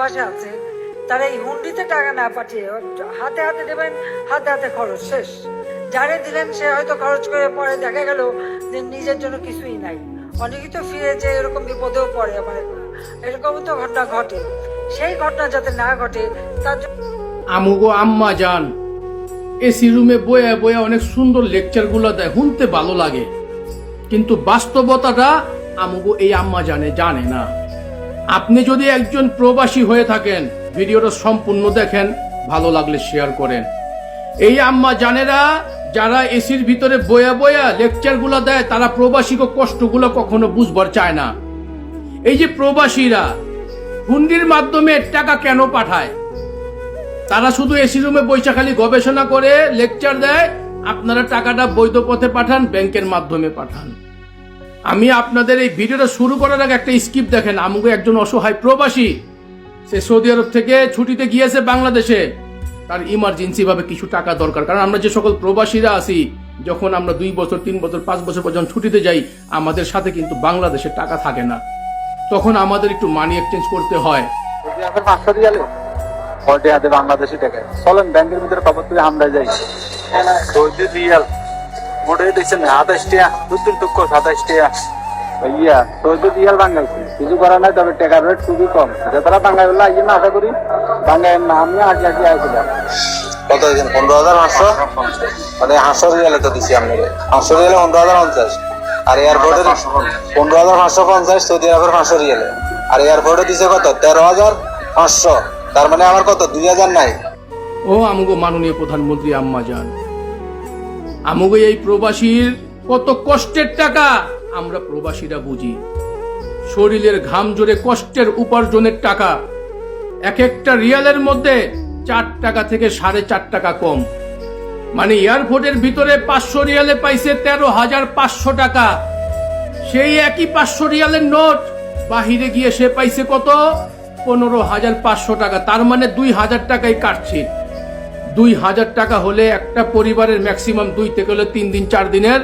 বাসা আছে, তারা এই হুন্ডিতে টাকা না পাঠিয়ে হাতে হাতে দেবেন, হাতে হাতে খরচ শেষ। যারে দিলেন সে হয়তো খরচ করে পরে দেখা গেল যে নিজের জন্য কিছুই নাই। অনেকেই তো ফিরে যে এরকম বিপদেও পড়ে আমার এরকম। তো ঘটনা ঘটে। সেই ঘটনা যাতে না ঘটে, তার আমুগো আম্মা যান এসি রুমে বয়ে বয়ে অনেক সুন্দর লেকচারগুলো দেয়, শুনতে ভালো লাগে। কিন্তু বাস্তবতাটা আমুগো এই আম্মা জানে জানে না। আপনি যদি একজন প্রবাসী হয়ে থাকেন, ভিডিওটা সম্পূর্ণ দেখেন, ভালো লাগলে শেয়ার করেন। এই আম্মা জানেরা, যারা এসির ভিতরে বয়া বয়া লেকচারগুলো দেয়, তারা প্রবাসীকে কষ্টগুলো কখনো বুঝবার চায় না। এই যে প্রবাসীরা, হুন্ডির মাধ্যমে টাকা কেন পাঠায়? তারা শুধু এসি রুমে বৈশা খালি গবেষণা করে লেকচার দেয়, আপনারা টাকাটা বৈধ পথে পাঠান, ব্যাংকের মাধ্যমে পাঠান। আমি আপনাদের এই ভিডিওটা শুরু করার আগে একটা স্কিপ দেখেন। আমুকে একজন অসহায় প্রবাসী সে সৌদি আরব থেকে ছুটিতে গিয়েছে বাংলাদেশে। তার ইমার্জেন্সি ভাবে কিছু টাকা দরকার। কারণ আমরা যে সকল প্রবাসীরা আছি যখন আমরা দুই বছর তিন বছর পাঁচ বছর পর্যন্ত ছুটিতে যাই আমাদের সাথে কিন্তু বাংলাদেশে টাকা থাকে না। তখন আমাদের একটু মানি এক্সচেঞ্জ করতে হয়। বাংলাদেশি টাকায় চলেন ব্যাংকের ভিতরে আমরা যাই। রিয়াল। দেখছেন টাকা টুক সাতাশ টাকা ইয়া বাঙ্গাইছি কিছু করার নাই তবে টাকার রেট খুবই কম। যে তারা বাঙ্গাই বললে আইয়ে না আশা করি বাঙ্গাই না আমি আগে আগে আইছিলাম। কত দিয়েছেন পনেরো হাজার পাঁচশো? মানে রিয়ালে তো দিছি আপনাকে পাঁচশো রিয়ালে পনেরো হাজার পঞ্চাশ। আর এয়ারপোর্টে পনেরো হাজার পাঁচশো পঞ্চাশ সৌদি আরবের পাঁচশো রিয়ালে। আর এয়ারপোর্টে দিছে কত? তেরো হাজার পাঁচশো। তার মানে আমার কত? দুই হাজার নাই। ও আমগো মাননীয় প্রধানমন্ত্রী আম্মা যান আমগো এই প্রবাসীর কত কষ্টের টাকা, আমরা প্রবাসীরা বুঝি। শরীরের ঘাম জোরে কষ্টের উপার্জনের টাকা। এক একটা রিয়ালের মধ্যে চার টাকা থেকে সাড়ে চার টাকা কম। মানে এয়ারপোর্টের ভিতরে পাঁচশো রিয়ালে পাইছে তেরো হাজার পাঁচশো টাকা। সেই একই পাঁচশো রিয়ালের নোট বাহিরে গিয়ে সে পাইছে কত? পনেরো হাজার পাঁচশো টাকা। তার মানে দুই হাজার টাকাই কাটছে। দুই হাজার টাকা হলে একটা পরিবারের ম্যাক্সিমাম দুই থেকে হলে তিন দিন, চার দিনের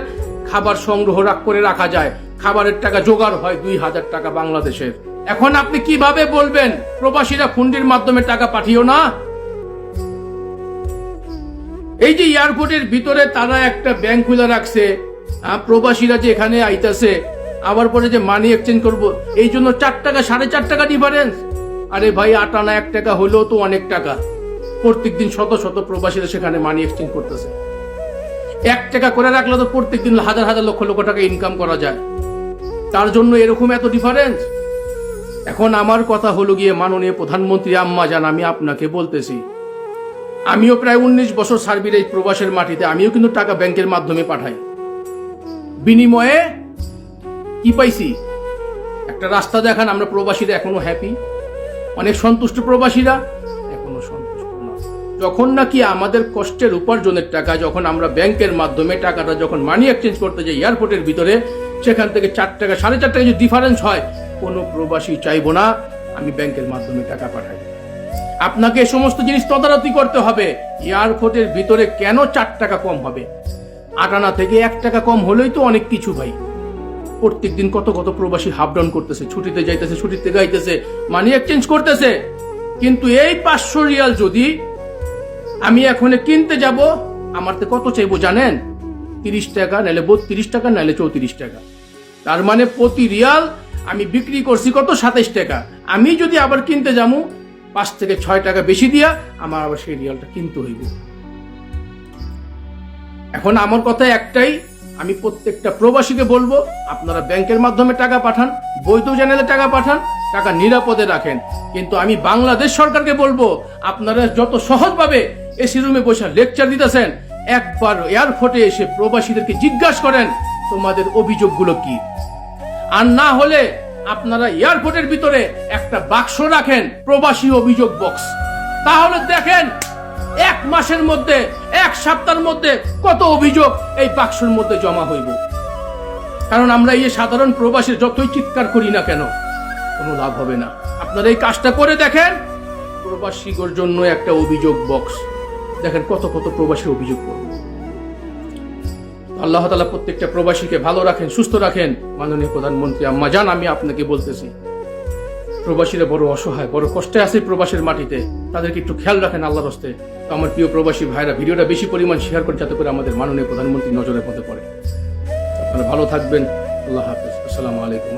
খাবার সংগ্রহ করে রাখা যায়। খাবারের টাকা জোগাড় হয় দুই হাজার টাকা বাংলাদেশের। এখন আপনি কীভাবে বলবেন, প্রবাসীরা ফুন্ডির মাধ্যমে টাকা পাঠিও না? এই যে এয়ারপোর্টের ভিতরে তারা একটা ব্যাংক খুলে রাখছে প্রবাসীরা যে এখানে আইতাছে, আবার পরে যে মানি এক্সচেঞ্জ করব, এই জন্য চার টাকা, সাড়ে চার টাকা ডিফারেন্স আরে ভাই, আট আনা এক টাকা হলেও তো অনেক টাকা। প্রত্যেকদিন শত শত প্রবাসীরা সেখানে মানি এক্সচেঞ্জ করতেছে। এক টাকা করে রাখলে তো প্রত্যেকদিন হাজার হাজার লক্ষ লক্ষ টাকা ইনকাম করা যায়। তার জন্য এরকম এত ডিফারেন্স এখন আমার কথা হলো গিয়ে মাননীয় প্রধানমন্ত্রী আম্মা জান, আমি আপনাকে বলতেছি, আমিও প্রায় উনিশ বছর সার্বির এই প্রবাসের মাটিতে, আমিও কিন্তু টাকা ব্যাংকের মাধ্যমে পাঠাই। বিনিময়ে কি পাইছি? একটা রাস্তা দেখান, আমরা প্রবাসীরা এখনও হ্যাপি অনেক সন্তুষ্ট প্রবাসীরা। যখন নাকি আমাদের কষ্টের উপার্জনের টাকা যখন আমরা ব্যাংকের মাধ্যমে টাকাটা যখন মানি এক্সচেঞ্জ করতে যাই এয়ারপোর্টের ভিতরে, সেখান থেকে চার টাকা, সাড়ে চার টাকা যদি ডিফারেন্স হয়, কোনো প্রবাসী চাইব না, আমি ব্যাংকের মাধ্যমে টাকা পাঠাই। আপনাকে সমস্ত জিনিস তদারকি করতে হবে। এয়ারপোর্টের ভিতরে কেন চার টাকা কম হবে? আটানা থেকে এক টাকা কম হলেই তো অনেক কিছু ভাই। প্রত্যেক দিন কত কত প্রবাসী হাফ ডাউন করতেছে, ছুটিতে যাইতেছে, ছুটিতে গাইতেছে মানি এক্সচেঞ্জ করতেছে। কিন্তু এই পাঁচশো রিয়াল যদি আমি এখন কিনতে যাব। আমার তো কত চাইব জানেন? তিরিশ টাকা নাহলে বত্রিশ টাকা নাহলে চৌত্রিশ টাকা। তার মানে প্রতি রিয়াল আমি বিক্রি করছি কত? সাতাইশ টাকা। আমি যদি আবার কিনতে যাব, পাঁচ থেকে ছয় টাকা বেশি দিয়া আমার আবার সেই রিয়ালটা কিনতে হইব। এখন আমার কথা একটাই, আমি প্রত্যেকটা প্রবাসীকে বলব, আপনারা ব্যাংকের মাধ্যমে টাকা পাঠান, বৈধ চ্যানেলে টাকা পাঠান, টাকা নিরাপদে রাখেন। কিন্তু আমি বাংলাদেশ সরকারকে বলব, আপনারা যত সহজভাবে এসি রুমে বসে লেকচার দিতেছেন। একবার এয়ারপোর্টে এসে প্রবাসীদেরকে জিজ্ঞাসা করেন, তোমাদের অভিযোগগুলো কি? আর না হলে আপনারা এয়ারপোর্টের ভিতরে একটা বাক্স রাখেন, প্রবাসী অভিযোগ বক্স। তাহলে দেখেন, এক মাসের মধ্যে, এক সপ্তাহের মধ্যে কত অভিযোগ এই বাক্সের মধ্যে জমা হইব। কারণ আমরা এই সাধারণ প্রবাসীর যতই চিৎকার করি না কেন, কোনো লাভ হবে না। আপনারা এই কাজটা করে দেখেন প্রবাসীগর জন্য একটা অভিযোগ বক্স। দেখেন কত কত প্রবাসী অভিযোগ করবে। আল্লাহ তালা প্রত্যেকটা প্রবাসীকে ভালো রাখেন, সুস্থ রাখেন। মাননীয় প্রধানমন্ত্রী আম্মা জান, আমি আপনাকে বলতেছি, প্রবাসীরা বড় অসহায়, বড় কষ্টে আছে প্রবাসের মাটিতে। তাদেরকে একটু খেয়াল রাখেন আল্লাহর হস্তে। তো আমার প্রিয় প্রবাসী ভাইরা, ভিডিওটা বেশি পরিমাণ শেয়ার করে যাতে করে আমাদের মাননীয় প্রধানমন্ত্রী নজরে পড়তে পারে আপনারা ভালো থাকবেন। আল্লাহ হাফিজ। আসসালামু আলাইকুম